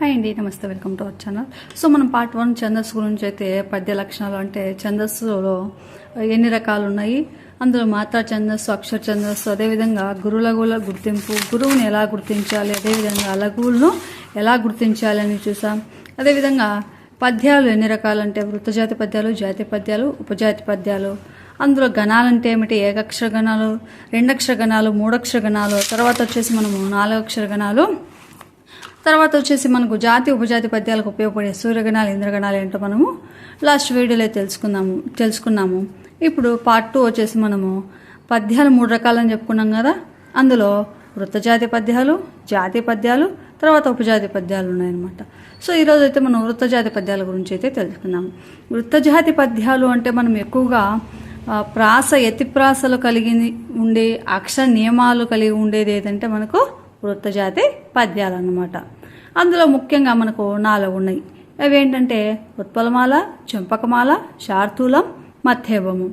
Hi అండి నమస్తే welcome to our channel. So మనం పార్ట్ వన్ ఛందస్సు గురించి అయితే పద్య లక్షణాలు అంటే ఛందస్సులో ఎన్ని రకాలు ఉన్నాయి? అందులో మాతా ఛందస్సు అక్షర ఛందస్సు అదేవిధంగా గురులగుల గుర్తింపు గురువుని ఎలా గుర్తించాలి అదేవిధంగా లఘువులను ఎలా గుర్తించాలి అని చూసాం. అదేవిధంగా పద్యాలు ఎన్ని రకాలు అంటే వృత్తజాతి పద్యాలు జాతి పద్యాలు ఉపజాతి పద్యాలు. అందులో గణాలంటే ఏమిటి? ఏకక్షర గణాలు రెండక్షర గణాలు మూడక్షర గణాలు తర్వాత వచ్చేసి మనము నాలుగక్షర గణాలు తర్వాత వచ్చేసి మనకు జాతి ఉపజాతి పద్యాలకు ఉపయోగపడే సూర్యగణాలు ఇంద్రగణాలు ఏంటో మనము లాస్ట్ వీడియోలో తెలుసుకుందాము తెలుసుకున్నాము. ఇప్పుడు పార్ట్ టూ వచ్చేసి మనము పద్యాలు మూడు రకాలని చెప్పుకున్నాం కదా. అందులో వృత్తజాతి పద్యాలు జాతి పద్యాలు తర్వాత ఉపజాతి పద్యాలు ఉన్నాయన్నమాట. సో ఈరోజు అయితే మనం వృత్తజాతి పద్యాల గురించి అయితే తెలుసుకుందాం. వృత్తజాతి పద్యాలు అంటే మనం ఎక్కువగా ప్రాస ఎతిప్రాసలు కలిగి ఉండే అక్షర నియమాలు కలిగి ఉండేది ఏదంటే మనకు వృత్తజాతి పద్యాలు అన్నమాట అందులో ముఖ్యంగా మనకు నాలుగు ఉన్నాయి. అవి ఏంటంటే ఉత్పలమాల చెంపకమాల శార్థూలం మధ్యభము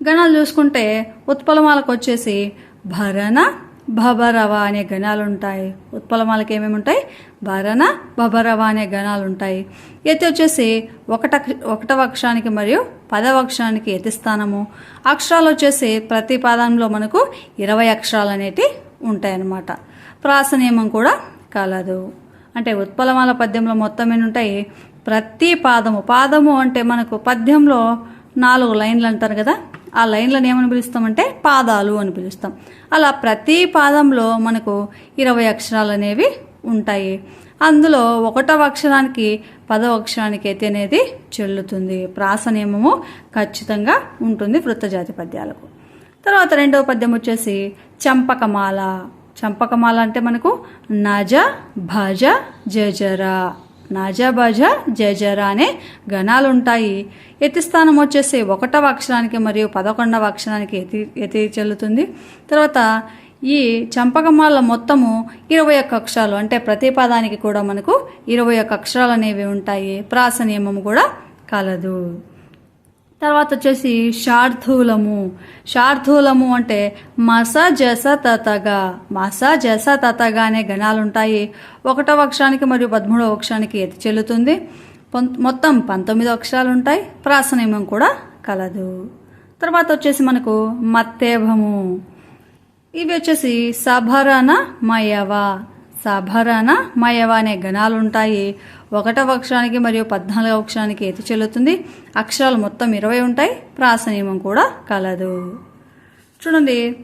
గణాలు చూసుకుంటే ఉత్పలమాలకు వచ్చేసి భరణ భబరవ అనే గణాలు ఉంటాయి ఉత్పలమాలకి ఏమేమి ఉంటాయి భరణ భబరవ అనే గణాలు ఉంటాయి ఎత్తి వచ్చేసి ఒకట ఒకటవ అక్షరానికి మరియు పదవ అక్షరానికి ఎతి స్థానము. అక్షరాలు వచ్చేసి ప్రతి పాదంలో మనకు ఇరవై అక్షరాలు అనేటివి ఉంటాయన్నమాట. ప్రాస నియమం కూడా కలదు. అంటే ఉత్పలమాల పద్యంలో మొత్తం ఎన్ని ఉంటాయి ప్రతి పాదము. పాదము అంటే మనకు పద్యంలో నాలుగు లైన్లు అంటారు కదా. ఆ లైన్లను ఏమని పిలుస్తామంటే పాదాలు అని పిలుస్తాం. అలా ప్రతి పాదంలో మనకు ఇరవై అక్షరాలు అనేవి ఉంటాయి. అందులో ఒకటవ అక్షరానికి పదవ అక్షరానికి అయితే అనేది చెల్లుతుంది. ప్రాస నియమము ఖచ్చితంగా ఉంటుంది వృత్తజాతి పద్యాలకు. తర్వాత రెండవ పద్యం వచ్చేసి చంపకమాల. చంపకమాల అంటే మనకు నాజా భాజ జజరా. నాజా భాజ జజరా అనే గణాలు ఉంటాయి ఎతి స్థానం వచ్చేసి ఒకటవ అక్షరానికి మరియు పదకొండవ అక్షరానికి ఎతి ఎతి చెల్లుతుంది. తర్వాత ఈ చంపకమాల మొత్తము ఇరవై ఒక్క అక్షరాలు అంటే ప్రతి పదానికి కూడా మనకు ఇరవై ఒక్క అక్షరాలు అనేవి ఉంటాయి. ప్రాస నియమం కూడా కలదు. తర్వాత వచ్చేసి శార్థూలము శార్థూలము అంటే మస జస తతగా. మస జస తతగా అనే గణాలుంటాయి. ఒకటవ అక్షరానికి మరియు పదమూడవ అక్షరానికి ఎత్తి చెల్లుతుంది. పొం- మొత్తం పంతొమ్మిది అక్షరాలు ఉంటాయి ప్రాసనియమం కూడా కలదు. తర్వాత వచ్చేసి మనకు మత్తేభము. ఇవి వచ్చేసి సభరణ మయవ. సభరణ మయవ అనే గణాలు ఉంటాయి ఒకటవ అక్షరానికి మరియు పద్నాలుగవ అక్షరానికి ఎత్తి చెల్లుతుంది. అక్షరాలు మొత్తం ఇరవై ఉంటాయి. ప్రాస నియమం కూడా కలదు. చూడండి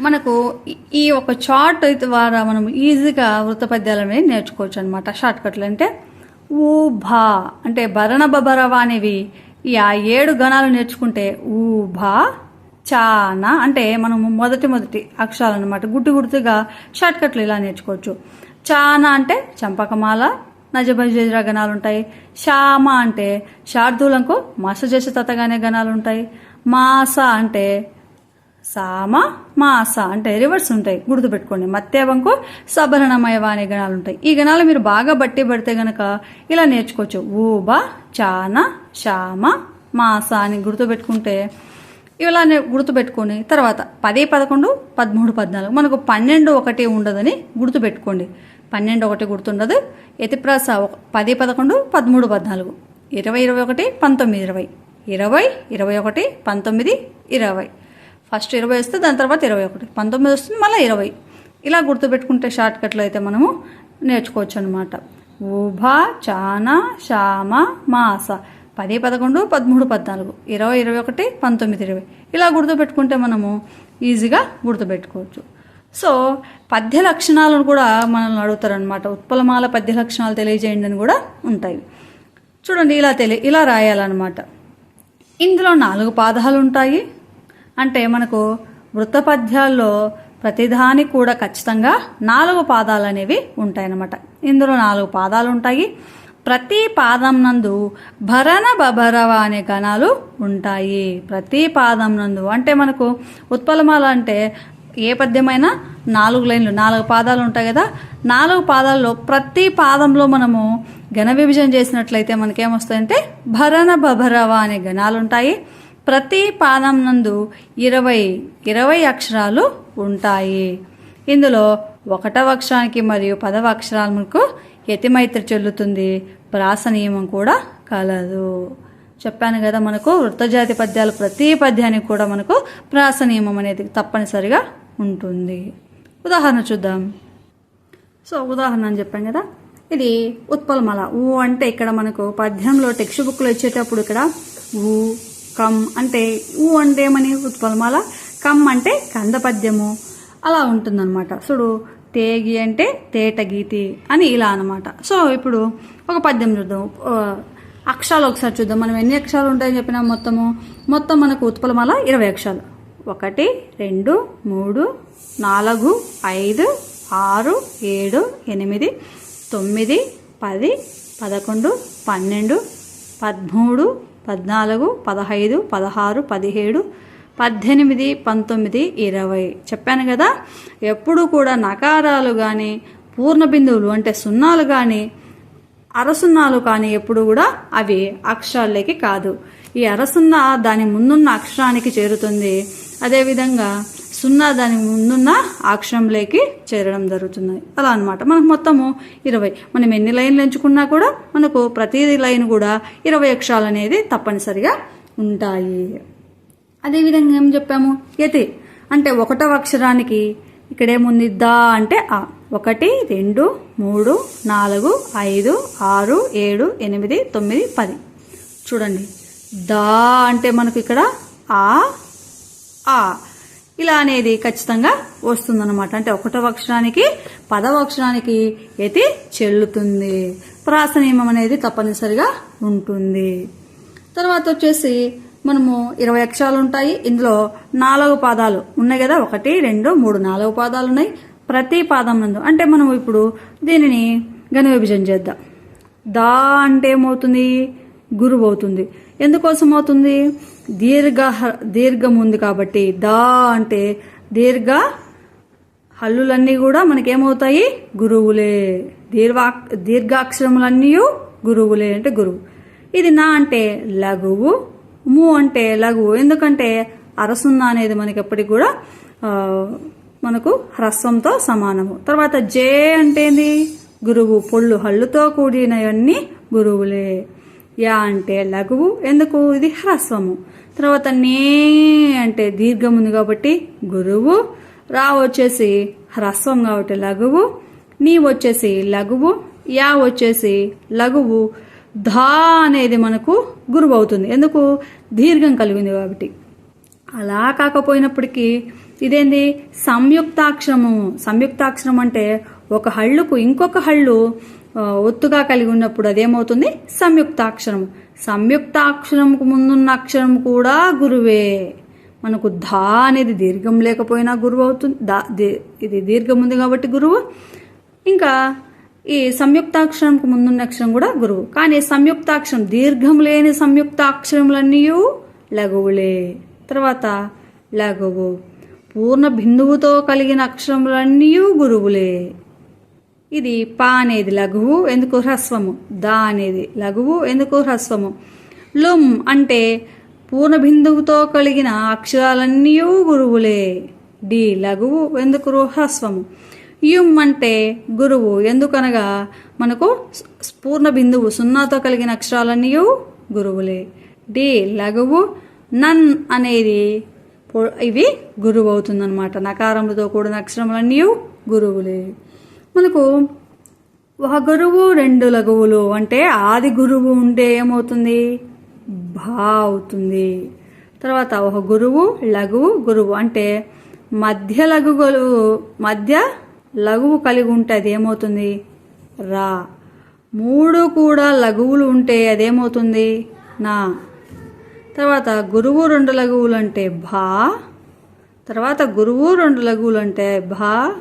మనకు ఈ- ఒక చార్ట్ ద్వారా మనం ఈజీగా వృత్తపద్యాలు అనేవి నేర్చుకోవచ్చు అనమాట షార్ట్కట్లు అంటే ఊ భా అంటే భరణ బభరవ అనేవి ఈ ఆ ఏడు గణాలు నేర్చుకుంటే ఊ భా చానా అంటే మనము మొదటి మొదటి అక్షరాలు అనమాట గుడ్డు గుర్తుగా షార్ట్ కట్లు ఇలా నేర్చుకోవచ్చు. చానా అంటే చంపకమాల నజభజర గణాలు ఉంటాయి శ్యామ అంటే శార్దూలంకు మసజస తతగానే గణాలు ఉంటాయి మాస అంటే సామ మాస అంటే రివర్స్ ఉంటాయి. గుర్తుపెట్టుకోండి మత్యవంకు సభరణమయవ అనే గణాలు ఉంటాయి ఈ గణాలు మీరు బాగా బట్టి పడితే గనక ఇలా నేర్చుకోవచ్చు. ఊబ చాన శ్యామ మాస అని గుర్తుపెట్టుకుంటే ఇలానే గుర్తుపెట్టుకోండి. గుర్తుపెట్టుకొని తర్వాత పది పదకొండు పదమూడు పద్నాలుగు. మనకు పన్నెండు ఒకటి ఉండదని గుర్తుపెట్టుకోండి. పన్నెండు ఒకటి గుర్తుండదు. ఎతిప్రాస పది పదకొండు పదమూడు పద్నాలుగు. ఇరవై ఇరవై ఒకటి పంతొమ్మిది ఇరవై. ఇరవై ఇరవై ఒకటి పంతొమ్మిది ఇరవై. ఫస్ట్ ఇరవై వస్తే దాని తర్వాత ఇరవై ఒకటి. పంతొమ్మిది వస్తుంది మళ్ళీ ఇరవై. ఇలా గుర్తుపెట్టుకుంటే షార్ట్ కట్లో అయితే మనము నేర్చుకోవచ్చు అనమాట ఉభ చాన శామ మాస. పది పదకొండు పదమూడు పద్నాలుగు. ఇరవై ఇరవై ఒకటి పంతొమ్మిది ఇరవై. ఇలా గుర్తుపెట్టుకుంటే మనము ఈజీగా గుర్తుపెట్టుకోవచ్చు. సో పద్య లక్షణాలను కూడా మనల్ని అడుగుతారనమాట ఉత్పలమాల పద్య లక్షణాలు తెలియజేయండి అని కూడా ఉంటాయి. చూడండి ఇలా తెలియ ఇలా రాయాలన్నమాట. ఇందులో నాలుగు పాదాలు ఉంటాయి. అంటే మనకు వృత్తపద్యాల్లో ప్రతిదానికి కూడా ఖచ్చితంగా నాలుగు పాదాలు అనేవి ఉంటాయన్నమాట. ఇందులో నాలుగు పాదాలు ఉంటాయి. ప్రతి పాదం నందు భరణ బభరవ అనే గణాలు ఉంటాయి. ప్రతి పాదం నందు అంటే మనకు ఉత్పలమాల అంటే ఏ పద్యమైనా నాలుగు లైన్లు నాలుగు పాదాలు ఉంటాయి కదా? నాలుగు పాదాల్లో ప్రతి పాదంలో మనము ఘన విభజన చేసినట్లయితే మనకేమొస్తాయంటే భరణ బభరవ అనే గణాలు ఉంటాయి. ప్రతి పాదం నందు ఇరవై ఇరవై అక్షరాలు ఉంటాయి. ఇందులో ఒకటవ అక్షరానికి మరియు పదవ అక్షరాలకు యతిమైత్రి చెల్లుతుంది. ప్రాస నియమం కూడా కలదు. చెప్పాను కదా మనకు వృత్తజాతి పద్యాలు ప్రతి పద్యానికి కూడా మనకు ప్రాస నియమం అనేది తప్పనిసరిగా ఉంటుంది. ఉదాహరణ చూద్దాం. సో ఉదాహరణ అని చెప్పాం కదా. ఇది ఉత్పలమల. ఊ అంటే ఇక్కడ మనకు పద్యంలో టెక్స్ట్ బుక్లో ఇచ్చేటప్పుడు ఇక్కడ ఊ కమ్ అంటే ఊ అంటే ఏమని? ఉత్పలమాల. కమ్ అంటే కంద పద్యము అలా ఉంటుందన్నమాట. చూడు తేగి అంటే తేట గీతి అని ఇలా అనమాట సో ఇప్పుడు ఒక పద్యం చూద్దాం. అక్షరాలు ఒకసారి చూద్దాం. మనం ఎన్ని అక్షరాలు ఉంటాయని చెప్పినా మొత్తము? మొత్తం మనకు ఉత్పలమాల ఇరవై అక్షరాలు. ఒకటి రెండు మూడు నాలుగు ఐదు ఆరు ఏడు ఎనిమిది తొమ్మిది పది పదకొండు పన్నెండు పదమూడు పద్నాలుగు పదహైదు పదహారు పదిహేడు పద్దెనిమిది పంతొమ్మిది ఇరవై. చెప్పాను కదా? ఎప్పుడు కూడా నకారాలు కానీ పూర్ణ బిందువులు అంటే సున్నాలు కానీ అరసున్నాలు కానీ ఎప్పుడు కూడా అవి అక్షరాల్లోకి కాదు. ఈ అరసున్న దాని ముందున్న అక్షరానికి చేరుతుంది. అదేవిధంగా సున్నా దాని ముందున్న అక్షరంలోకి చేరడం జరుగుతుంది. అలా అన్నమాట. మనకు మొత్తము ఇరవై. మనం ఎన్ని లైన్లు ఎంచుకున్నా కూడా మనకు ప్రతి లైన్ కూడా ఇరవై అక్షరాలు అనేది తప్పనిసరిగా ఉంటాయి. అదేవిధంగా ఏం చెప్పాము? యతి. అంటే ఒకటవ అక్షరానికి ఇక్కడేముంది దా అంటే ఆ ఒకటి రెండు మూడు నాలుగు ఐదు ఆరు ఏడు ఎనిమిది తొమ్మిది పది. చూడండి. దా అంటే మనకు ఇక్కడ ఆ ఆ. ఇలా అనేది ఖచ్చితంగా వస్తుందన్నమాట. అంటే ఒకటవ అక్షరానికి పదవ అక్షరానికి యతి చెల్లుతుంది. ప్రాస నియమం అనేది తప్పనిసరిగా ఉంటుంది. తర్వాత వచ్చేసి మనము ఇరవై అక్షరాలు ఉంటాయి. ఇందులో నాలుగు పాదాలు ఉన్నాయి కదా. ఒకటి రెండు మూడు నాలుగు పాదాలు ఉన్నాయి. ప్రతి పాదం నందు. అంటే మనం ఇప్పుడు దీనిని గణ విభజన చేద్దాం. దా అంటే ఏమవుతుంది? గురువు అవుతుంది. ఎందుకోసం అవుతుంది? దీర్ఘ దీర్ఘం ఉంది కాబట్టి దా అంటే దీర్ఘ హల్లులన్నీ కూడా మనకేమవుతాయి? గురువులే. దీర్ఘా దీర్ఘాక్షరములన్నీ గురువులే అంటే గురువు. ఇది నా అంటే లఘువు ము అంటే లఘువు. ఎందుకంటే అరసున్న అనేది మనకి ఎప్పటికి కూడా మనకు హ్రస్వంతో సమానము. తర్వాత జే అంటే ఏంది? గురువు పొళ్ళు హల్లుతో కూడినవన్నీ గురువులే. యా అంటే లఘువు ఎందుకు? ఇది హ్రస్వము తర్వాత నే అంటే దీర్ఘం ఉంది కాబట్టి గురువు రా వచ్చేసి హ్రస్వం కాబట్టి లఘువు నీ వచ్చేసి లఘువు యా వచ్చేసి లఘువు ధా అనేది మనకు గురువు అవుతుంది. ఎందుకు? దీర్ఘం కలిగింది కాబట్టి. అలా కాకపోయినప్పటికీ ఇదేంది? సంయుక్తాక్షరము. సంయుక్తాక్షరం అంటే ఒక హళ్ళుకు ఇంకొక హళ్ళు ఒత్తుగా కలిగి ఉన్నప్పుడు అదేమవుతుంది? సంయుక్తాక్షరం సంయుక్తాక్షరంకు ముందున్న అక్షరం కూడా గురువే. మనకు ధా అనేది దీర్ఘం లేకపోయినా గురువు అవుతుంది. దా ఇది దీర్ఘం ఉంది కాబట్టి గురువు. ఇంకా ఈ సంయుక్తాక్షరంకు ముందున్న అక్షరం కూడా గురువు. కానీ సంయుక్తాక్షరం దీర్ఘం లేని సంయుక్తాక్షరములన్నీ లఘువులే. తర్వాత లఘువు. పూర్ణ బిందువుతో కలిగిన అక్షరములన్నీ గురువులే. ఇది పా అనేది లఘువు ఎందుకు హ్రస్వము? దా అనేది లఘువు ఎందుకు హ్రస్వము? లుమ్ అంటే పూర్ణ బిందువుతో కలిగిన అక్షరాలన్నీ గురువులే. డి లఘువు ఎందుకు హ్రస్వము? యుమ్ అంటే గురువు ఎందుకనగా మనకు పూర్ణ బిందువు సున్నాతో కలిగిన అక్షరాలన్నీ గురువులే. డి లఘువు నన్ అనేది ఇవి గురువు అవుతుందన్నమాట నకారములతో కూడిన అక్షరములన్నీ గురువులే. మనకు ఒక గురువు రెండు లఘువులు అంటే ఆది గురువు ఉంటే ఏమవుతుంది? భా అవుతుంది. తర్వాత ఒక గురువు లఘువు గురువు అంటే మధ్య లఘువులు మధ్య లఘువు కలిగి ఉంటే అది ఏమవుతుంది? రా. మూడు కూడా లఘువులు ఉంటే అదేమవుతుంది? నా. తర్వాత గురువు రెండు లఘువులు అంటే భా తర్వాత గురువు రెండు లఘువులు అంటే భా.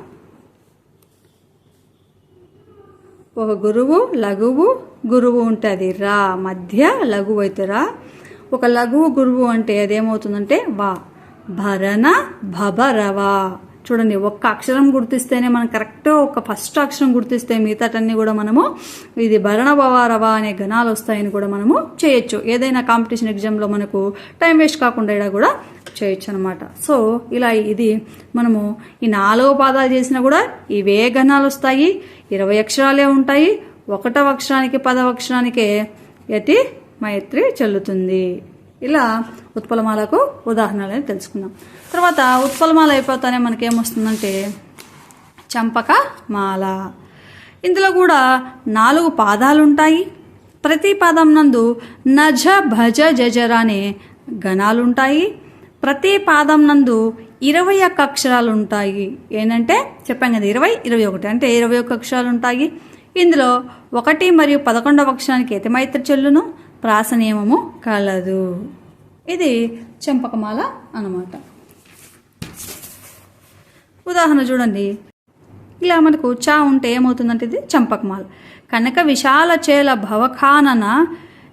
ఒక గురువు లఘువు గురువు ఉంటుంది రా మధ్య లఘువు అయితే రా. ఒక లఘువు గురువు అంటే అదేమవుతుందంటే వా భరణ భభరవా. చూడండి ఒక్క అక్షరం గుర్తిస్తేనే మనం కరెక్ట్ ఒక ఫస్ట్ అక్షరం గుర్తిస్తే మిగతాటన్ని కూడా మనము ఇది భరణ భవారవ అనే గణాలు వస్తాయని కూడా మనము చేయొచ్చు. ఏదైనా కాంపిటీషన్ ఎగ్జామ్లో మనకు టైం వేస్ట్ కాకుండా ఇలా కూడా చేయొచ్చు అనమాట సో ఇలా ఇది మనము ఈ నాలుగో పాదాలు చేసినా కూడా ఇవే గణాలు వస్తాయి. ఇరవై అక్షరాలే ఉంటాయి. ఒకటవ అక్షరానికి పదవ అక్షరానికే యతి మైత్రి చెల్లుతుంది. ఇలా ఉత్పలమాలకు ఉదాహరణలు తెలుసుకుందాం. తర్వాత ఉత్పలమాల అయిపోతానే మనకేమొస్తుందంటే చంపక మాల ఇందులో కూడా నాలుగు పాదాలు ఉంటాయి ప్రతి పాదం నందు నజ భజ జజర అనే గణాలు ఉంటాయి ప్రతి పాదం నందు ఇరవై ఒక్క అక్షరాలు ఉంటాయి ఏంటంటే చెప్పాం కదా ఇరవై ఇరవై ఒకటి. అంటే ఇరవై ఒక్క అక్షరాలు ఉంటాయి ఇందులో ఒకటి మరియు పదకొండవ అక్షరానికి ఎతిమైత్రి చెల్లును ప్రాస నియమము కలదు. ఇది చెంపకమాల అన్నమాట. ఉదాహరణ చూడండి. ఇలా మనకు చా ఉంటే ఏమవుతుందంటే ఇది చంపకమాల. కనుక విశాల చేల భవఖానన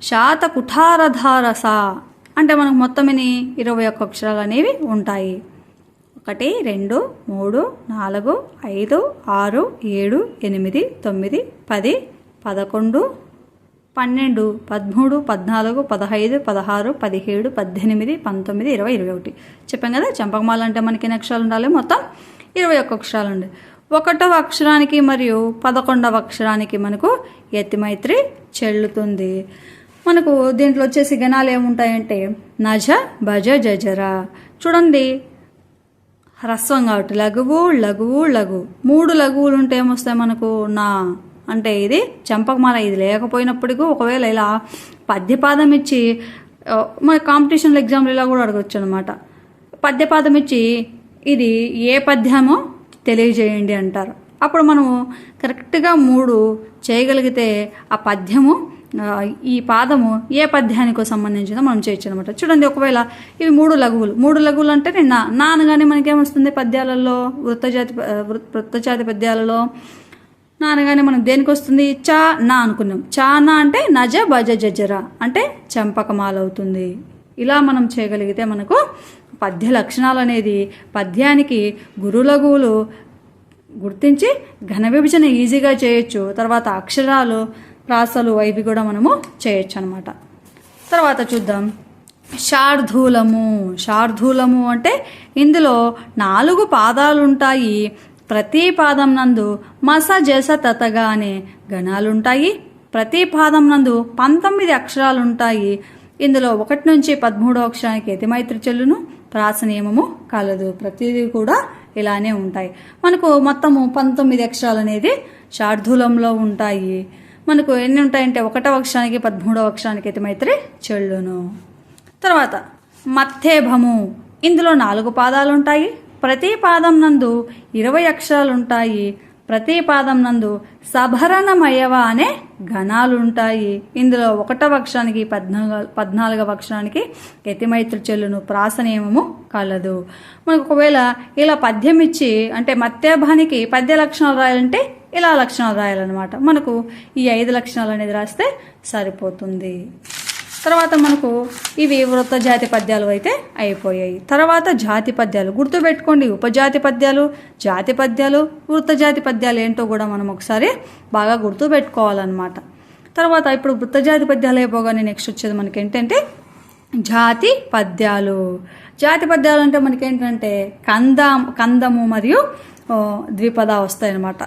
శాత కుఠారధారస అంటే మనకు మొత్తం ఇరవై ఒక్క అక్షరాలు అనేవి ఉంటాయి. ఒకటి రెండు మూడు నాలుగు ఐదు ఆరు ఏడు ఎనిమిది తొమ్మిది పది పదకొండు పన్నెండు పదమూడు పద్నాలుగు పదహైదు పదహారు పదిహేడు పద్దెనిమిది పంతొమ్మిది ఇరవై ఇరవై ఒకటి. చెప్పాం కదా చంపకమాల అంటే మనకి ఎన్ని అక్షరాలు ఉండాలి మొత్తం? ఇరవై ఒక్క అక్షరాలు ఉండాలి ఒకటవ అక్షరానికి మరియు పదకొండవ అక్షరానికి మనకు యతిమైత్రి చెల్లుతుంది. మనకు దీంట్లో వచ్చేసి గణాలు ఏముంటాయంటే నజ భజ జజర. చూడండి. హ్రస్వం కాబట్టి లఘువు లఘువు లఘు. మూడు లఘువులు ఉంటే ఏమొస్తాయి మనకు? నా. అంటే ఇది చంపకమాల. ఇది లేకపోయినప్పటికీ ఒకవేళ ఇలా పద్యపాదం ఇచ్చి మన కాంపిటీషన్ల ఎగ్జామ్లు ఇలా కూడా అడగచ్చు అనమాట పద్యపాదం ఇచ్చి ఇది ఏ పద్యమో తెలియజేయండి అంటారు. అప్పుడు మనము కరెక్ట్గా మూడు చేయగలిగితే ఆ పద్యము ఈ పాదము ఏ పద్యానికో సంబంధించిందో మనం చేయొచ్చు అనమాట చూడండి ఒకవేళ ఇవి మూడు లఘువులు. మూడు లఘువులు అంటే నేను నా నాన్నగానే మనకేమొస్తుంది పద్యాలలో? వృత్తజాతి వృత్తజాతి పద్యాలలో? నానగానే మనం దేనికి వస్తుంది చా నా అనుకున్నాం. చా నా అంటే నజ భజ జజర అంటే చంపకమాలవుతుంది. ఇలా మనం చేయగలిగితే మనకు పద్య లక్షణాలు అనేది పద్యానికి గురులగువులు గుర్తించి ఘన విభజన ఈజీగా చేయొచ్చు. తర్వాత అక్షరాలు ప్రాసలు అవి కూడా మనము చేయొచ్చు అనమాట తర్వాత చూద్దాం. శార్ధూలము శార్ధూలము అంటే ఇందులో నాలుగు పాదాలుంటాయి. ప్రతి పాదం నందు మస జస తతగా అనే గణాలుంటాయి. ప్రతి పాదం నందు పంతొమ్మిది అక్షరాలు ఉంటాయి ఇందులో ఒకటి నుంచి పదమూడో అక్షరానికి యతిమైత్రి చెల్లును ప్రాస నియమము కలదు. ప్రతిదీ కూడా ఇలానే ఉంటాయి. మనకు మొత్తము పంతొమ్మిది అక్షరాలు అనేది శార్ధూలంలో ఉంటాయి. మనకు ఎన్ని ఉంటాయంటే ఒకటవ అక్షరానికి పదమూడవ అక్షరానికి ఎతిమైత్రి చెల్లును. తర్వాత మత్తేభము ఇందులో నాలుగు పాదాలు ఉంటాయి. ప్రతి పాదం నందు ఇరవై అక్షరాలు ఉంటాయి. ప్రతి పాదం నందు సభరణమయవ అనే గణాలు ఉంటాయి ఇందులో ఒకటవ అక్షరానికి పద్నాలుగు పద్నాలుగవ అక్షరానికి యతిమైత్రి చెల్లును ప్రాసనియమము కలదు. మనకు ఒకవేళ ఇలా పద్యం ఇచ్చి అంటే మత్యాభానికి పద్య లక్షణాలు రాయాలంటే ఇలా లక్షణాలు రాయాలన్నమాట. మనకు ఈ ఐదు లక్షణాలు అనేది రాస్తే సరిపోతుంది. తర్వాత మనకు ఇవి వృత్త జాతి పద్యాలు అయితే అయిపోయాయి. తర్వాత జాతి పద్యాలు గుర్తుపెట్టుకోండి. ఉపజాతి పద్యాలు జాతి పద్యాలు వృత్త జాతి పద్యాలు ఏంటో కూడా మనం ఒకసారి బాగా గుర్తు పెట్టుకోవాలన్నమాట తర్వాత ఇప్పుడు వృత్త జాతి పద్యాలు అయిపోగానే నెక్స్ట్ వచ్చేది మనకి ఏంటంటే జాతి పద్యాలు. జాతి పద్యాలు అంటే మనకి ఏంటంటే కంద కందము మరియు ద్విపద వస్తాయన్నమాట.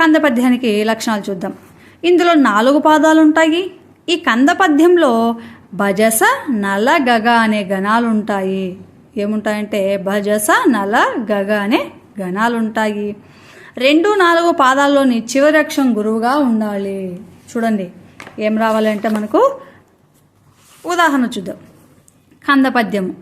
కంద పద్యానికి లక్షణాలు చూద్దాం. ఇందులో నాలుగు పాదాలు ఉంటాయి. ఈ కంద పద్యంలో భజస నల గగ అనే గణాలు ఉంటాయి ఏముంటాయంటే భజస నల గగ అనే గణాలు ఉంటాయి రెండు నాలుగు పాదాల్లోని చివరి అక్షరం గురువుగా ఉండాలి. చూడండి ఏం రావాలంటే మనకు ఉదాహరణ చూద్దాం. కందపద్యము.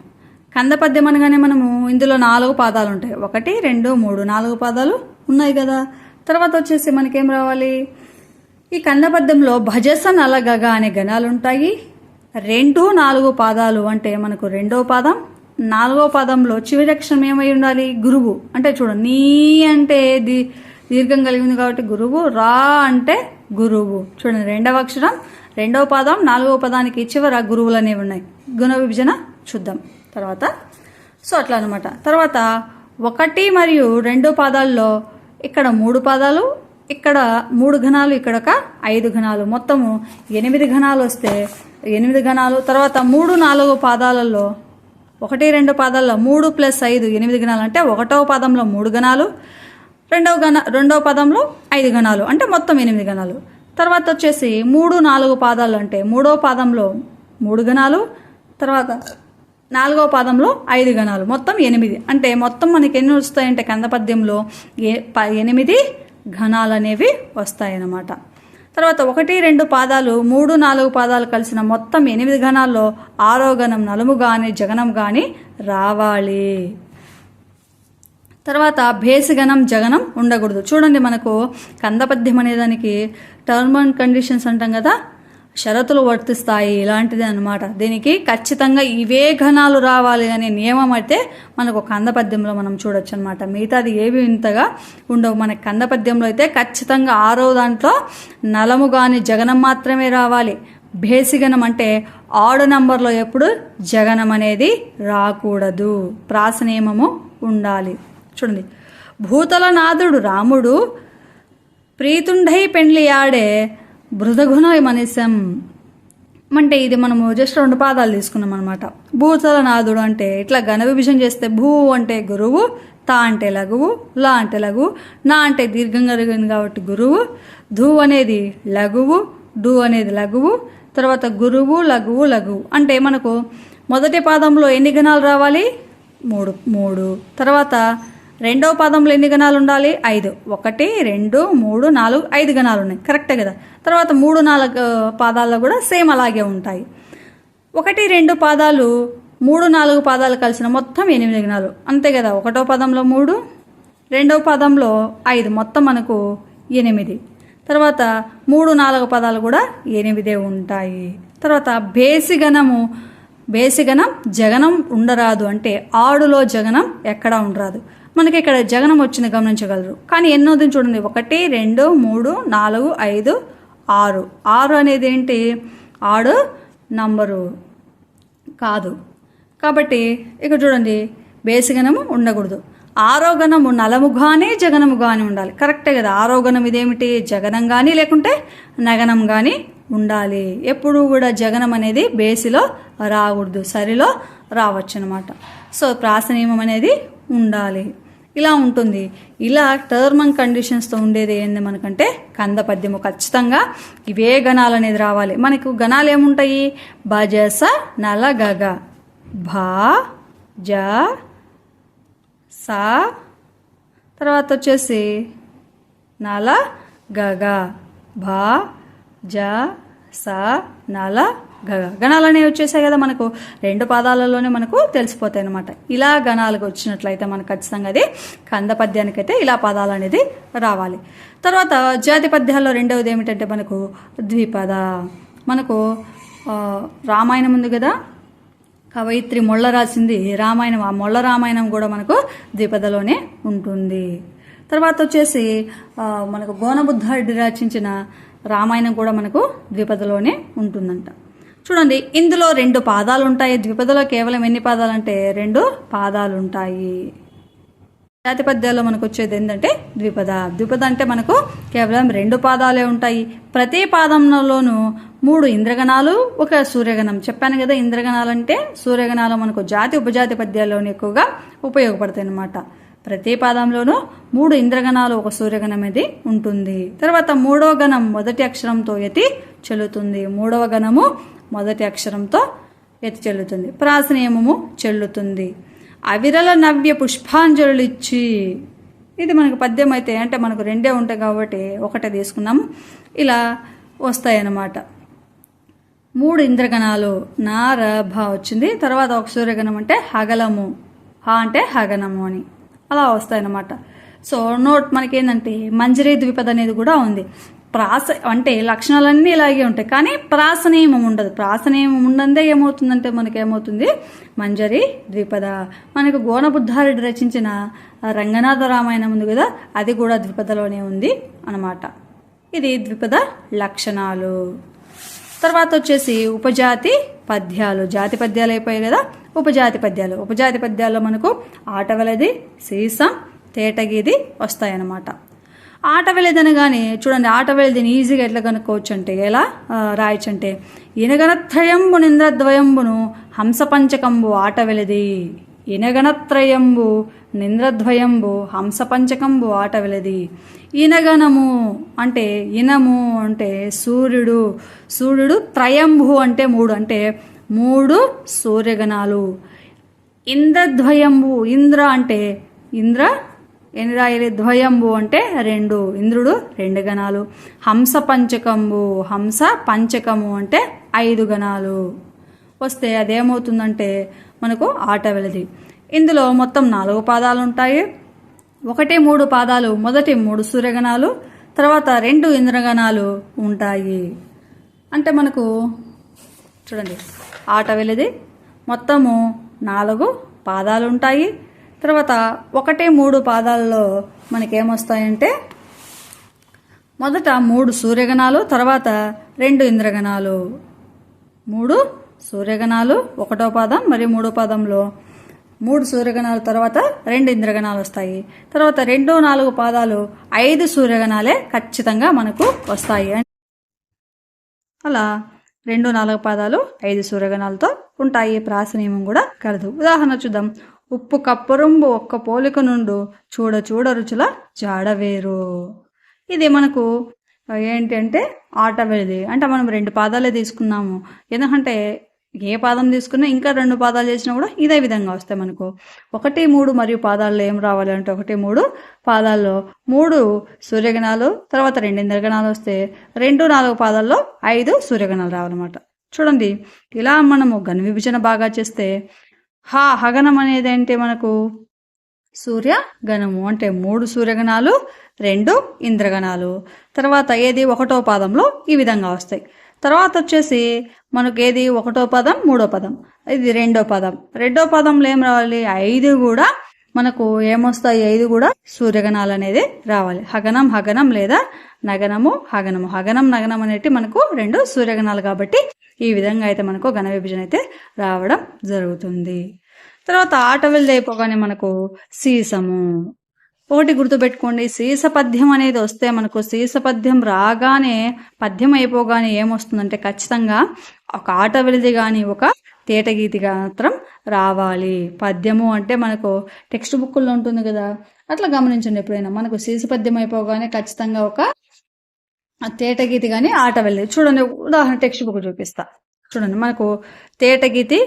కందపద్యం అనగానే మనము ఇందులో నాలుగు పాదాలు ఉంటాయి ఒకటి రెండు మూడు నాలుగు పాదాలు ఉన్నాయి కదా. తర్వాత వచ్చేసి మనకేం రావాలి? ఈ కందపద్యంలో భజస నలగగ అనే గణాలు ఉంటాయి రెండు నాలుగు పాదాలు అంటే మనకు రెండో పాదం నాలుగో పాదంలో చివరి అక్షరం ఏమై ఉండాలి? గురువు. అంటే చూడండి నీ అంటే దీ దీర్ఘం కలిగింది కాబట్టి గురువు రా అంటే గురువు. చూడండి రెండవ అక్షరం రెండవ పాదం నాలుగవ పదానికి చివర గురువులు అనేవి ఉన్నాయి. గుణ విభజన చూద్దాం. తర్వాత సో అట్లా అనమాట తర్వాత ఒకటి మరియు రెండు పాదాల్లో ఇక్కడ మూడు పాదాలు ఇక్కడ మూడు ఘనాలు ఇక్కడ ఒక ఐదు ఘనాలు. మొత్తము ఎనిమిది ఘనాలు వస్తే ఎనిమిది ఘనాలు తర్వాత మూడు నాలుగు పాదాలలో ఒకటి రెండు పాదాల్లో మూడు ప్లస్ ఐదు ఎనిమిది గణాలు అంటే ఒకటవ పదంలో మూడు గణాలు రెండవ గణ రెండవ పదంలో ఐదు గణాలు అంటే మొత్తం ఎనిమిది గణాలు తర్వాత వచ్చేసి మూడు నాలుగు పాదాలు అంటే మూడవ పాదంలో మూడు గణాలు తర్వాత నాలుగవ పాదంలో ఐదు గణాలు మొత్తం ఎనిమిది. అంటే మొత్తం మనకి ఎన్ని వస్తాయంటే కంద పద్యంలో ఏ ప- ఎనిమిది ఘనాలు అనేవి వస్తాయన్నమాట. తర్వాత ఒకటి రెండు పాదాలు మూడు నాలుగు పాదాలు కలిసిన మొత్తం ఎనిమిది గణాల్లో ఆరో గణం నలుము కానీ జగనం కానీ రావాలి. తర్వాత భేసిగణం జగనం ఉండకూడదు. చూడండి మనకు కందపద్యం అనేదానికి టర్మ్ అండ్ కండిషన్స్ అంటాం కదా? షరతులు వర్తిస్తాయి ఇలాంటిది అనమాట దీనికి ఖచ్చితంగా ఇవే ఘనాలు రావాలి అనే నియమం అయితే మనకు కందపద్యంలో మనం చూడొచ్చు అనమాట మిగతాది ఏవి ఇంతగా ఉండవు. మన కందపద్యంలో అయితే ఖచ్చితంగా ఆరో దాంట్లో నలము కానీ జగనం మాత్రమే రావాలి. భేసిగనం అంటే ఆడు నంబర్లో ఎప్పుడు జగనం అనేది రాకూడదు. ప్రాస నియమము ఉండాలి. చూడండి. భూతల నాదుడు రాముడు ప్రీతుండై పెండ్లి ఆడే బృదగుణ అంటే ఇది మనము జస్ట్ రెండు పాదాలు తీసుకున్నాం అనమాట భూతలనాథుడు అంటే ఇట్లా ఘన విభజన చేస్తే భూ అంటే గురువు తా అంటే లఘువు లా అంటే లఘువు నా అంటే దీర్ఘంగా జరిగింది కాబట్టి గురువు ధూ అనేది లఘువు డు అనేది లఘువు తర్వాత గురువు లఘువు లఘువు. అంటే మనకు మొదటి పాదంలో ఎన్ని గణాలు రావాలి? మూడు మూడు. తర్వాత రెండవ పదంలో ఎన్ని గణాలు ఉండాలి? ఐదు. ఒకటి రెండు మూడు నాలుగు ఐదు గణాలు ఉన్నాయి. కరెక్టే కదా? తర్వాత మూడు నాలుగు పాదాల్లో కూడా సేమ్ అలాగే ఉంటాయి. ఒకటి రెండు పాదాలు మూడు నాలుగు పాదాలు కలిసిన మొత్తం ఎనిమిది గణాలు. అంతే కదా? ఒకటో పదంలో మూడు రెండవ పదంలో ఐదు. మొత్తం మనకు ఎనిమిది. తర్వాత మూడు నాలుగు పదాలు కూడా ఎనిమిదే ఉంటాయి. తర్వాత బేసిగణము బేసిగణం జగనం ఉండరాదు అంటే ఆడులో జగనం ఎక్కడా ఉండరాదు. మనకి ఇక్కడ జగనం వచ్చింది గమనించగలరు. కానీ ఎన్నోది చూడండి. ఒకటి రెండు మూడు నాలుగు ఐదు ఆరు. ఆరు అనేది ఏంటి? ఆడు నంబరు కాదు. కాబట్టి ఇక్కడ చూడండి. బేసిగణము ఉండకూడదు. ఆరోగణము నలముగానే జగనము కానీ ఉండాలి. కరెక్టే కదా. ఆరోగణం ఇదేమిటి? జగనం కానీ లేకుంటే నగనం కానీ ఉండాలి. ఎప్పుడు కూడా జగనం అనేది బేసిలో రాకూడదు. సరిలో రావచ్చు అనమాట సో ప్రాసనియమం అనేది ఉండాలి. ఇలా ఉంటుంది. ఇలా టర్మ్ అండ్ కండిషన్స్తో ఉండేది ఏంది మనకంటే? కంద పద్యము ఖచ్చితంగా ఇవే గణాలు అనేది రావాలి. మనకు గణాలు ఏముంటాయి? భజస నల గగ భా జ సా. తర్వాత వచ్చేసి నల గగ భా జ సా నల గగ గణాలు అనేవి వచ్చేసాయి కదా మనకు. రెండు పాదాలలోనే మనకు తెలిసిపోతాయి అనమాట ఇలా గణాలకు వచ్చినట్లయితే మనకు ఖచ్చితంగా అది కంద పద్యానికైతే ఇలా పదాలు అనేది రావాలి. తర్వాత జాతి పద్యాల్లో రెండవది ఏమిటంటే మనకు ద్విపద. మనకు రామాయణం ఉంది కదా. కవయిత్రి మొళ్ళ రాసింది రామాయణం. ఆ మొళ్ళ రామాయణం కూడా మనకు ద్విపదలోనే ఉంటుంది. తర్వాత వచ్చేసి మనకు గోనబుద్ధారెడ్డి రచించిన రామాయణం కూడా మనకు ద్విపదలోనే ఉంటుందంట. చూడండి ఇందులో రెండు పాదాలు ఉంటాయి ద్విపదలో కేవలం ఎన్ని పాదాలు అంటే రెండు పాదాలు ఉంటాయి జాతి పద్యాల్లో మనకు వచ్చేది ఏంటంటే ద్విపద. ద్విపద అంటే మనకు కేవలం రెండు పాదాలే ఉంటాయి. ప్రతి పాదంలోనూ మూడు ఇంద్రగణాలు ఒక సూర్యగణం. చెప్పాను కదా ఇంద్రగణాలు అంటే సూర్యగణాలు మనకు జాతి ఉపజాతి పద్యాల్లోనే ఎక్కువగా ఉపయోగపడతాయి అన్నమాట ప్రతి పాదంలోనూ మూడు ఇంద్రగణాలు ఒక సూర్యగణం ఇది ఉంటుంది. తర్వాత మూడవ గణం మొదటి అక్షరంతో ఎతి చెల్లుతుంది. మూడవ గణము మొదటి అక్షరంతో ఎతి చెల్లుతుంది. ప్రాసనియమము చెల్లుతుంది. అవిరల నవ్య పుష్పాంజలులు ఇచ్చి ఇది మనకు పద్యం అయితే అంటే మనకు రెండే ఉంటాయి కాబట్టి ఒకటే తీసుకున్నాము ఇలా వస్తాయన్నమాట. మూడు ఇంద్రగణాలు నార భ వచ్చింది. తర్వాత ఒక సూర్యగణం అంటే హగలము. హ అంటే హగనము అని. అలా వస్తాయన్నమాట. సో నోట్ మనకేందంటే మంజరీ ద్విపద అనేది కూడా ఉంది. ప్రాస అంటే లక్షణాలన్నీ ఇలాగే ఉంటాయి. కానీ ప్రాసనేమం ఉండదు. ప్రాసనేమం ఉండందే ఏమవుతుందంటే మనకేమవుతుంది? మంజరి ద్విపద. మనకు గోనబుద్ధారెడ్డి రచించిన రంగనాథ రామాయణం ఉంది కదా అది కూడా ద్విపదలోనే ఉంది అన్నమాట. ఇది ద్విపద లక్షణాలు. తర్వాత వచ్చేసి ఉపజాతి పద్యాలు. జాతి పద్యాలు అయిపోయాయి కదా. ఉపజాతి పద్యాలు. ఉపజాతి పద్యాల్లో మనకు ఆటవలది సీసం తేటగిది వస్తాయన్నమాట. ఆట వెలిదనగానే చూడండి ఆట ఈజీగా ఎట్లా కనుక్కోవచ్చు అంటే ఎలా రాయచంటే రాయొచ్చు అంటే ఇనగనత్రయంబు నింద్రద్వయంబును హంసపంచకంబు ఆట వెలిది ఇనగనత్రయంబు నింద్రద్వయంబు హంసపంచకంబు ఆట వెలిది ఇనగనము అంటే ఇనము అంటే సూర్యుడు సూర్యుడు త్రయంబు అంటే మూడు. అంటే మూడు సూర్యగణాలు. ఇంద్రద్వయంబు ఇంద్ర అంటే ఇంద్ర ఎన్ని ద్వయంబు అంటే రెండు ఇంద్రుడు రెండు గణాలు. హంస పంచకంబు హంస పంచకము అంటే ఐదు గణాలు. వస్తే అదేమవుతుందంటే మనకు ఆట వెలది. ఇందులో మొత్తం నాలుగు పాదాలు ఉంటాయి. ఒకటి మూడు పాదాలు మొదటి మూడు సూర్యగణాలు తర్వాత రెండు ఇంద్రగణాలు ఉంటాయి. అంటే మనకు చూడండి. ఆట వెలిది మొత్తము నాలుగు పాదాలు ఉంటాయి తర్వాత ఒకటి మూడు పాదాలలో మనకేమొస్తాయంటే మొదట మూడు సూర్యగణాలు తర్వాత రెండు ఇంద్రగణాలు. మూడు సూర్యగణాలు ఒకటో పాదం మరియు మూడో పాదంలో మూడు సూర్యగణాల తర్వాత రెండు ఇంద్రగణాలు వస్తాయి. తర్వాత రెండో నాలుగు పాదాలు ఐదు సూర్యగణాలే ఖచ్చితంగా మనకు వస్తాయి. అలా రెండు నాలుగు పాదాలు ఐదు సూర్యగణాలతో ఉంటాయి. ప్రాస నియమం కూడా కలదు. ఉదాహరణ చూద్దాం. ఉప్పు కప్పరుంబు ఒక్క పోలిక నుండు చూడ చూడ రుచుల జాడవేరు ఇది మనకు ఏంటి అంటే ఆట వెళ్ళి అంటే మనం రెండు పాదాలే తీసుకున్నాము. ఎందుకంటే ఏ పాదం తీసుకున్నా ఇంకా రెండు పాదాలు చేసినా కూడా ఇదే విధంగా వస్తాయి మనకు. ఒకటి మూడు మరియు పాదాల్లో ఏం రావాలి అంటే ఒకటి మూడు పాదాల్లో మూడు సూర్యగణాలు తర్వాత రెండు ఇంద్రగణాలు వస్తే రెండు నాలుగు పాదాల్లో ఐదు సూర్యగణాలు రావాలన్నమాట చూడండి ఇలా మనము ఘన విభజన బాగా చేస్తే హా హగనం అనేది ఏంటి మనకు సూర్య గణము అంటే మూడు సూర్యగణాలు రెండు ఇంద్రగణాలు. తర్వాత ఏది? ఒకటో పాదంలో ఈ విధంగా వస్తాయి. తర్వాత వచ్చేసి మనకు ఏది ఒకటో పదం మూడో పదం. ఇది రెండో పదం. రెండో పదంలో ఏం రావాలి? ఐదు కూడా మనకు ఏమొస్తాయి? ఐదు కూడా సూర్యగణాలు అనేది రావాలి. హగనం హగనం లేదా నగనము హగనము. హగనం నగనం అనేటి మనకు రెండు సూర్యగణాలు కాబట్టి ఈ విధంగా అయితే మనకు ఘన విభజన అయితే రావడం జరుగుతుంది. తర్వాత ఆట అయిపోగానే మనకు సీసము. ఒకటి గుర్తుపెట్టుకోండి. సీస పద్యం అనేది వస్తే మనకు సీస పద్యం రాగానే పద్యం అయిపోగానే ఏమొస్తుందంటే ఖచ్చితంగా ఒక ఆట వెలిది కానీ ఒక తేటగీతి మాత్రం రావాలి. పద్యము అంటే మనకు టెక్స్ట్ బుక్కుల్లో ఉంటుంది కదా. అట్లా గమనించండి ఎప్పుడైనా. మనకు సీస పద్యం అయిపోగానే ఖచ్చితంగా ఒక తేటగీతి కానీ ఆట వెళ్ళేది చూడండి ఉదాహరణ టెక్స్ట్ బుక్ చూపిస్తా. చూడండి మనకు తేటగీతి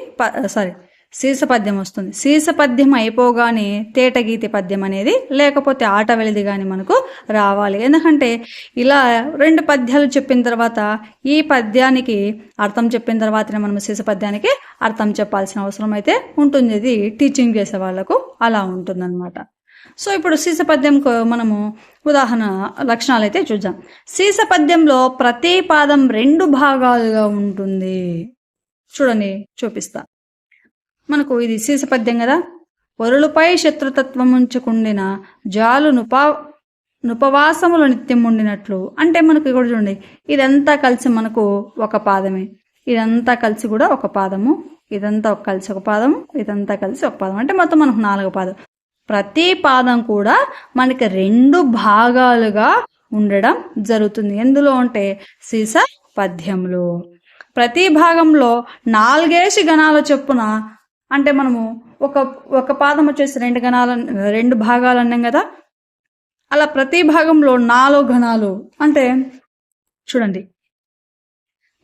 సారీ సీస పద్యం వస్తుంది. సీస పద్యం అయిపోగానే తేటగీతి పద్యం అనేది లేకపోతే ఆట వెలిది కానీ మనకు రావాలి. ఎందుకంటే ఇలా రెండు పద్యాలు చెప్పిన తర్వాత ఈ పద్యానికి అర్థం చెప్పిన తర్వాతనే మనం సీస పద్యానికి అర్థం చెప్పాల్సిన అవసరం అయితే ఉంటుంది. ఇది టీచింగ్ చేసే వాళ్ళకు అలా ఉంటుందన్నమాట. సో ఇప్పుడు సీస పద్యంకు మనము ఉదాహరణ లక్షణాలు అయితే చూద్దాం. సీస పద్యంలో ప్రతి పాదం రెండు భాగాలుగా ఉంటుంది. చూడండి చూపిస్తా. మనకు ఇది సీస పద్యం కదా? వరులపై శత్రుతత్వముంచుకుండిన జాలు నుపా నుపవాసములు నిత్యం ఉండినట్లు. అంటే మనకు ఇక్కడ చూడండి ఇదంతా కలిసి మనకు ఒక పాదమే. ఇదంతా కలిసి కూడా ఒక పాదము. ఇదంతా ఒక కలిసి ఒక పాదము. ఇదంతా కలిసి ఒక పాదం అంటే మొత్తం మనకు నాలుగు పాదం ప్రతి పాదం కూడా మనకి రెండు భాగాలుగా ఉండడం జరుగుతుంది. ఎందులో అంటే సీస పద్యంలో ప్రతి భాగంలో నాలుగేసి గణాల చొప్పున అంటే మనము ఒక ఒక పాదం వచ్చేసి రెండు గణాల రెండు భాగాలు అన్నాం కదా? అలా ప్రతి భాగంలో నాలుగు గణాలు అంటే చూడండి.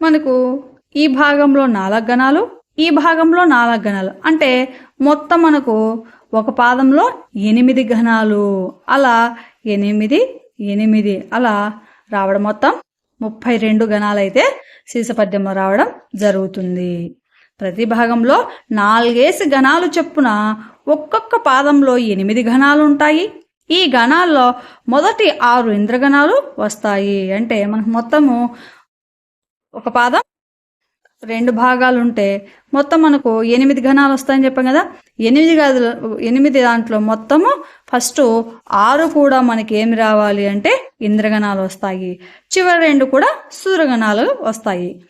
మనకు ఈ భాగంలో నాలుగు గణాలు ఈ భాగంలో నాలుగు గణాలు. అంటే మొత్తం మనకు ఒక పాదంలో ఎనిమిది గణాలు. అలా ఎనిమిది ఎనిమిది. అలా రావడం మొత్తం ముప్పై రెండు గణాలు అయితే సీసపద్యంలో రావడం జరుగుతుంది. ప్రతి భాగంలో నాలుగేసి గణాలు చెప్పున ఒక్కొక్క పాదంలో ఎనిమిది గణాలు ఉంటాయి ఈ గణాల్లో మొదటి ఆరు ఇంద్రగణాలు వస్తాయి. అంటే మనకు మొత్తము ఒక పాదం రెండు భాగాలు ఉంటే మొత్తం మనకు ఎనిమిది గణాలు వస్తాయని చెప్పాం కదా. ఎనిమిది గదులు ఎనిమిది దాంట్లో మొత్తము ఫస్ట్ ఆరు కూడా మనకి ఏమి రావాలి అంటే ఇంద్రగణాలు వస్తాయి. చివరి రెండు కూడా సూర్యగణాలు వస్తాయి.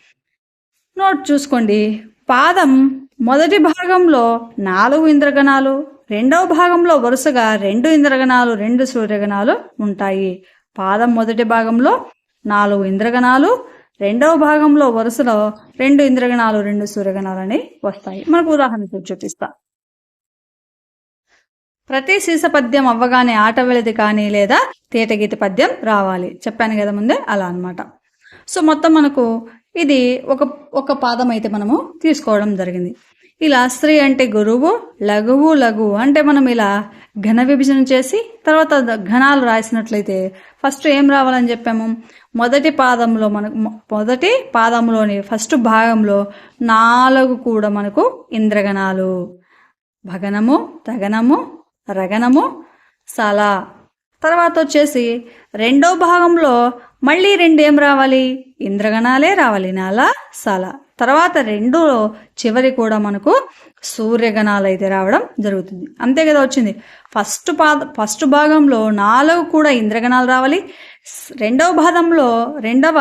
నోట్ చూసుకోండి. పాదం మొదటి భాగంలో నాలుగు ఇంద్రగణాలు రెండవ భాగంలో వరుసగా రెండు ఇంద్రగణాలు రెండు సూర్యగణాలు ఉంటాయి. పాదం మొదటి భాగంలో నాలుగు ఇంద్రగణాలు రెండవ భాగంలో వరుసలో రెండు ఇంద్రగణాలు రెండు సూర్యగణాలు అని వస్తాయి. మనకు ఉదాహరణకు చూపిస్తా. ప్రతి సీస పద్యం అవ్వగానే ఆట వెళ్ళది కానీ లేదా తేటగీత పద్యం రావాలి. చెప్పాను కదా ముందే? అలా అన్నమాట. సో మొత్తం మనకు ఇది ఒక ఒక పాదం అయితే మనము తీసుకోవడం జరిగింది. ఇలా స్త్రీ అంటే గురువు లఘువు లఘువు అంటే మనం ఇలా ఘన విభజన చేసి తర్వాత ఘనాలు రాసినట్లయితే ఫస్ట్ ఏం రావాలని చెప్పాము? మొదటి పాదంలో మనకు మొదటి పాదంలోని ఫస్ట్ భాగంలో నాలుగు కూడా మనకు ఇంద్రగణాలు. భగనము తగనము రగనము సల. తర్వాత వచ్చేసి రెండో భాగంలో మళ్ళీ రెండు ఏం రావాలి? ఇంద్రగణాలే రావాలి. నాల సల. తర్వాత రెండు చివరి కూడా మనకు సూర్యగణాలు అయితే రావడం జరుగుతుంది. అంతే కదా వచ్చింది. ఫస్ట్ పాద ఫస్ట్ భాగంలో నాలుగు కూడా ఇంద్రగణాలు రావాలి. రెండవ భాగంలో రెండవ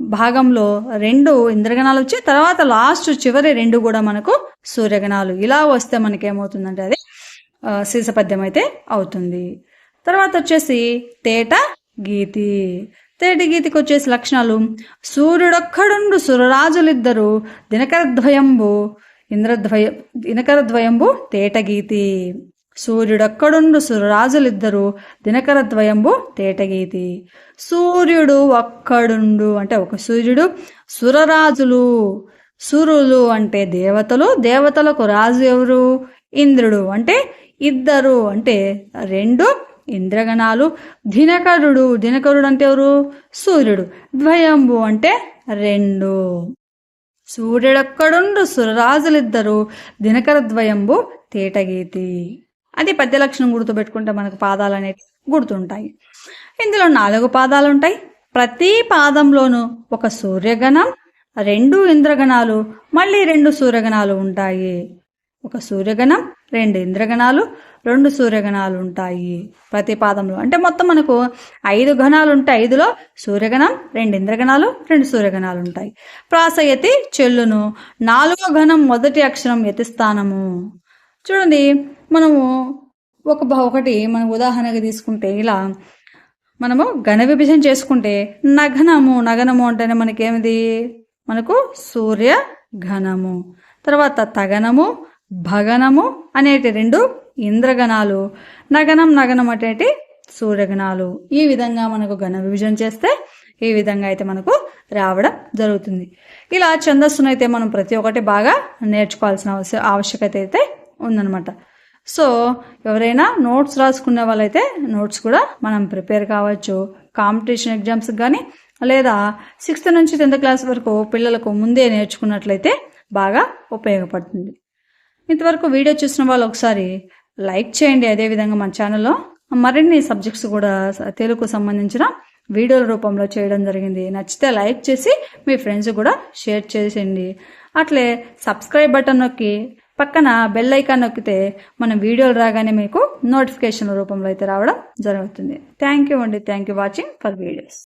భాగంలో రెండు ఇంద్రగణాలు వచ్చి తర్వాత లాస్ట్ చివరి రెండు కూడా మనకు సూర్యగణాలు. ఇలా వస్తే మనకి ఏమవుతుందంటే అది శీసపద్యం సీసపద్యం అయితే అవుతుంది. తర్వాత వచ్చేసి తేట గీతి. తేటి గీతికి వచ్చేసి లక్షణాలు. సూర్యుడొక్కడుండు సురరాజులిద్దరు దినకరద్వయంబు ఇంద్రద్వయ దినకరద్వయంబు తేటగీతి. సూర్యుడొక్కడుండు సురరాజులిద్దరు దినకరద్వయంబు తేటగీతి. సూర్యుడు ఒక్కడుండు అంటే ఒక సూర్యుడు సురరాజులు. సురులు అంటే దేవతలు దేవతలకు రాజు ఎవరు? ఇంద్రుడు అంటే ఇద్దరు అంటే రెండు ఇంద్రగణాలు దినకరుడు దినకరుడు అంటే ఎవరు? సూర్యుడు. ద్వయంబు అంటే రెండు. సూర్యుడొక్కడుండు సురరాజులిద్దరు. దినకర ద్వయంబు తేటగీతి. అది పద్య లక్షణం గుర్తుపెట్టుకుంటే మనకు పాదాలు అనేవి గుర్తుంటాయి. ఇందులో నాలుగు పాదాలు ఉంటాయి ప్రతి పాదంలోనూ ఒక సూర్యగణం రెండు ఇంద్రగణాలు మళ్ళీ రెండు సూర్యగణాలు ఉంటాయి. ఒక సూర్యగణం రెండు ఇంద్రగణాలు రెండు సూర్యగణాలు ఉంటాయి ప్రతి పాదంలో అంటే మొత్తం మనకు ఐదు గణాలు ఉంటాయి ఐదులో సూర్యగణం రెండు ఇంద్రగణాలు రెండు సూర్యగణాలు ఉంటాయి ప్రాసయతి చెల్లును. నాలుగో గణం మొదటి అక్షరం యతిస్థానము చూడండి మనము ఒక ఒకటి మనం ఉదాహరణగా తీసుకుంటే ఇలా మనము ఘన విభజన చేసుకుంటే నగనము నగనము అంటేనే మనకేమిది? మనకు సూర్య ఘనము తర్వాత తగనము భగనము అనేటి రెండు ఇంద్రగణాలు. నగనం నగనం అనేటి సూర్యగణాలు. ఈ విధంగా మనకు గణ విభజన చేస్తే ఈ విధంగా అయితే మనకు రావడం జరుగుతుంది. ఇలా ఛందస్సును అయితే మనం ప్రతి ఒక్కటి బాగా నేర్చుకోవాల్సిన అవస- ఆవశ్యకత అయితే ఉందన్నమాట. సో ఎవరైనా నోట్స్ రాసుకునే వాళ్ళైతే నోట్స్ కూడా మనం ప్రిపేర్ కావచ్చు. కాంపిటీషన్ ఎగ్జామ్స్కి కానీ లేదా సిక్స్త్ నుంచి టెన్త్ క్లాస్ వరకు పిల్లలకు ముందే నేర్చుకున్నట్లయితే బాగా ఉపయోగపడుతుంది. ఇంతవరకు వీడియో చూసిన వాళ్ళు ఒకసారి లైక్ చేయండి అదేవిధంగా మన ఛానల్లో మరిన్ని సబ్జెక్ట్స్ కూడా తెలుగుకు సంబంధించిన వీడియోల రూపంలో చేయడం జరిగింది. నచ్చితే లైక్ చేసి మీ ఫ్రెండ్స్ కూడా షేర్ చేసేయండి. అట్లే సబ్స్క్రైబ్ బటన్ నొక్కి పక్కన బెల్ ఐకాన్ నొక్కితే మనం వీడియోలు రాగానే మీకు నోటిఫికేషన్ రూపంలో అయితే రావడం జరుగుతుంది. థ్యాంక్ యూ అండి. Thank you watching for videos